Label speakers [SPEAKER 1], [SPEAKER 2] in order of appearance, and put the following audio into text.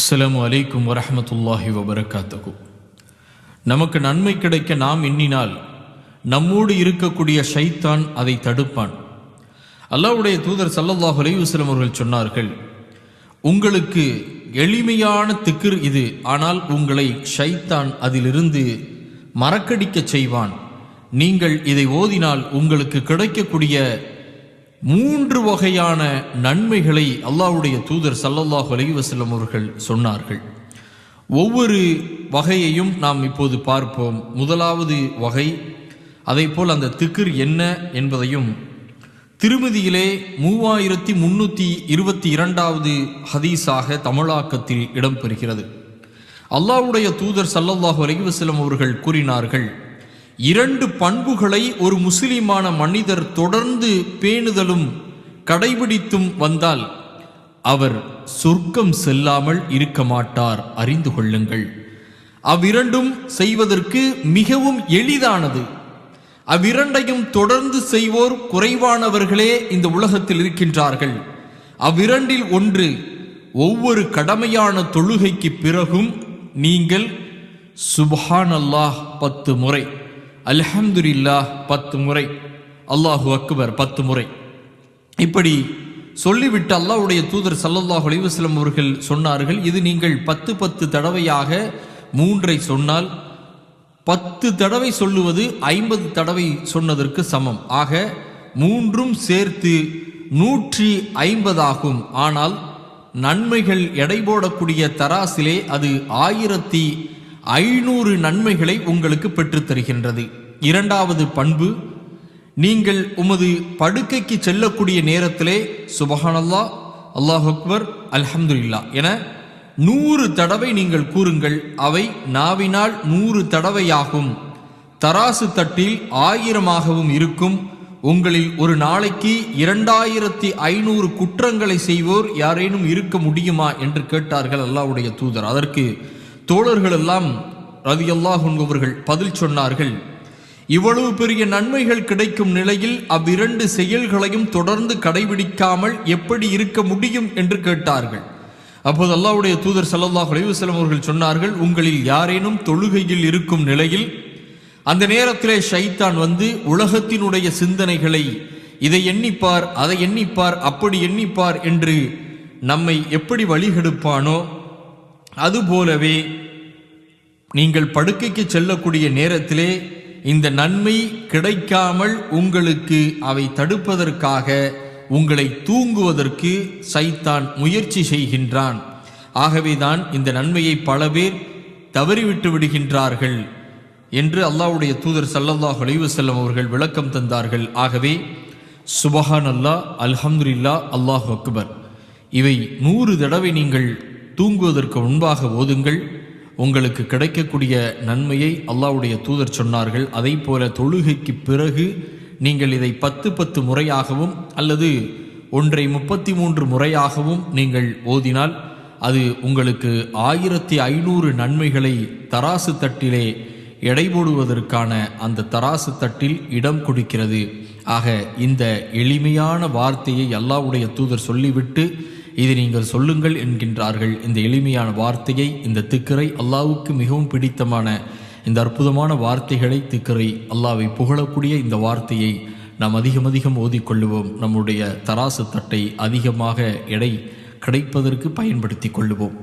[SPEAKER 1] அஸ்லாம் வலைக்கும் வரமத்துல்லாஹி வபரகாத்தகு நமக்கு நன்மை கிடைக்க நாம் எண்ணினால் நம்மோடு இருக்கக்கூடிய ஷைத்தான் அதை தடுப்பான். அல்லாவுடைய தூதர் ஸல்லல்லாஹு அலைஹி அவர்கள் சொன்னார்கள் உங்களுக்கு எளிமையான திக்கிர் இது ஆனால் உங்களை ஷைத்தான் அதிலிருந்து மறக்கடிக்கச் செய்வான். நீங்கள் இதை ஓதினால் உங்களுக்கு கிடைக்கக்கூடிய மூன்று வகையான நன்மைகளை அல்லாஹுடைய தூதர் சல்லல்லாஹு அலிவசல்லம் அவர்கள் சொன்னார்கள். ஒவ்வொரு வகையையும் நாம் இப்போது பார்ப்போம். முதலாவது வகை அதேபோல் அந்த திக்கர் என்ன என்பதையும். திருமதியிலே மூவாயிரத்தி முன்னூற்றி இருபத்தி இரண்டாவது ஹதீஸாக தமிழாக்கத்தில் இடம்பெறுகிறது. அல்லாஹ்வுடைய தூதர் சல்லல்லாஹு அலைஹி அவர்கள் கூறினார்கள் இரண்டு பண்புகளை ஒரு முஸ்லிமான மனிதர் தொடர்ந்து பேணுதலும் கடைபிடித்தும் வந்தால் அவர் சொர்க்கம் செல்லாமல் இருக்க மாட்டார் அறிந்து கொள்ளுங்கள். அவ்விரண்டும் செய்வதற்கு மிகவும் எளிதானது. அவ்விரண்டையும் தொடர்ந்து செய்வோர் குறைவானவர்களே இந்த உலகத்தில் இருக்கின்றார்கள். அவ்விரண்டில் ஒன்று ஒவ்வொரு கடமையான தொழுகைக்கு பிறகும் நீங்கள் சுபஹான் அல்லாஹ் பத்து முறை அல்ஹம்துலில்லாஹ் பத்து முறை. அல்லாஹு அக்பர் பத்து முறை. இப்படி சொல்லிவிட்டு அல்லாஹ்வுடைய தூதர் சல்லல்லாஹ் அலிவஸ்லம் அவர்கள் சொன்னார்கள் இது நீங்கள் பத்து பத்து தடவையாக மூன்றை சொன்னால் பத்து தடவை சொல்லுவது ஐம்பது தடவை சொன்னதற்கு சமம். ஆக மூன்றும் சேர்த்து நூற்றி ஐம்பதாகும் ஆனால் நன்மைகள் எடை போடக்கூடிய தராசிலே அது ஆயிரத்தி ஐநூறு நன்மைகளை உங்களுக்கு பெற்றுத் தருகின்றது. இரண்டாவது பண்பு நீங்கள் உமது படுக்கைக்கு செல்லக்கூடிய நேரத்திலே சுபஹானல்லா அல்லாஹ் அக்பர் அல்ஹம்துலில்லா என நூறு தடவை நீங்கள் கூறுங்கள் அவை நாவினால் நூறு தடவையாகும். தராசு தட்டில் ஆயிரமாகவும் இருக்கும். உங்களில் ஒரு நாளைக்கு இரண்டாயிரத்தி ஐநூறு குற்றங்களை செய்வோர் யாரேனும் இருக்க முடியுமா என்று கேட்டார்கள் அல்லாவுடைய தூதர். அதற்கு தோழர்கள் எல்லாம் ரவி அல்லாஹ் பதில் சொன்னார்கள். இவ்வளவு பெரிய நன்மைகள் கிடைக்கும் நிலையில் அவ்விரண்டு செயல்களையும் தொடர்ந்து கடைபிடிக்காமல் எப்படி இருக்க முடியும் என்று கேட்டார்கள். அப்போது அல்லாவுடைய தூதர் ஸல்லல்லாஹு அலைஹி அவர்கள் சொன்னார்கள் உங்களில் யாரேனும் தொழுகையில் இருக்கும் நிலையில் அந்த நேரத்திலே ஷைத்தான் வந்து உலகத்தினுடைய சிந்தனைகளை இதை எண்ணிப்பார் அதை எண்ணிப்பார் அப்படி எண்ணிப்பார் என்று நம்மை எப்படி வழிகெடுப்பானோ அதுபோலவே நீங்கள் படுக்கைக்கு செல்லக்கூடிய நேரத்திலே இந்த நன்மை கிடைக்காமல் உங்களுக்கு அவை தடுப்பதற்காக உங்களை தூங்குவதற்கு சைத்தான் முயற்சி செய்கின்றான். ஆகவேதான் இந்த நன்மையை பல பேர் தவறிவிட்டு விடுகின்றார்கள் என்று அல்லாவுடைய தூதர் சல்லல்லாஹ் அலைஹி அவர்கள் விளக்கம் தந்தார்கள். ஆகவே சுபஹான் அல்லாஹ் அல்ஹம்துல்லா அல்லாஹ் அக்பர். இவை நூறு தடவை நீங்கள் தூங்குவதற்கு முன்பாக ஓதுங்கள். உங்களுக்கு கிடைக்கக்கூடிய நன்மையை அல்லாவுடைய தூதர் சொன்னார்கள். அதை போல தொழுகைக்கு பிறகு நீங்கள் இதை பத்து பத்து முறையாகவும் அல்லது ஒன்றை முப்பத்தி மூன்று முறையாகவும் நீங்கள் ஓதினால் அது உங்களுக்கு ஆயிரத்தி ஐநூறு நன்மைகளை தராசு தட்டிலே எடை போடுவதற்கான அந்த தராசு தட்டில் இடம் கொடுக்கிறது. ஆக இந்த எளிமையான வார்த்தையை அல்லாவுடைய தூதர் சொல்லிவிட்டு இதை நீங்கள் சொல்லுங்கள் என்கின்றார்கள். இந்த எளிமையான வார்த்தையை இந்த திக்கரை அல்லாவுக்கு மிகவும் பிடித்தமான இந்த அற்புதமான வார்த்தைகளை திக்கரை அல்லாவை புகழக்கூடிய இந்த வார்த்தையை நாம் அதிகம் அதிகம் ஓதிக்கொள்ளுவோம். நம்முடைய தராசு தட்டை அதிகமாக எடை கிடைப்பதற்கு பயன்படுத்தி கொள்ளுவோம்.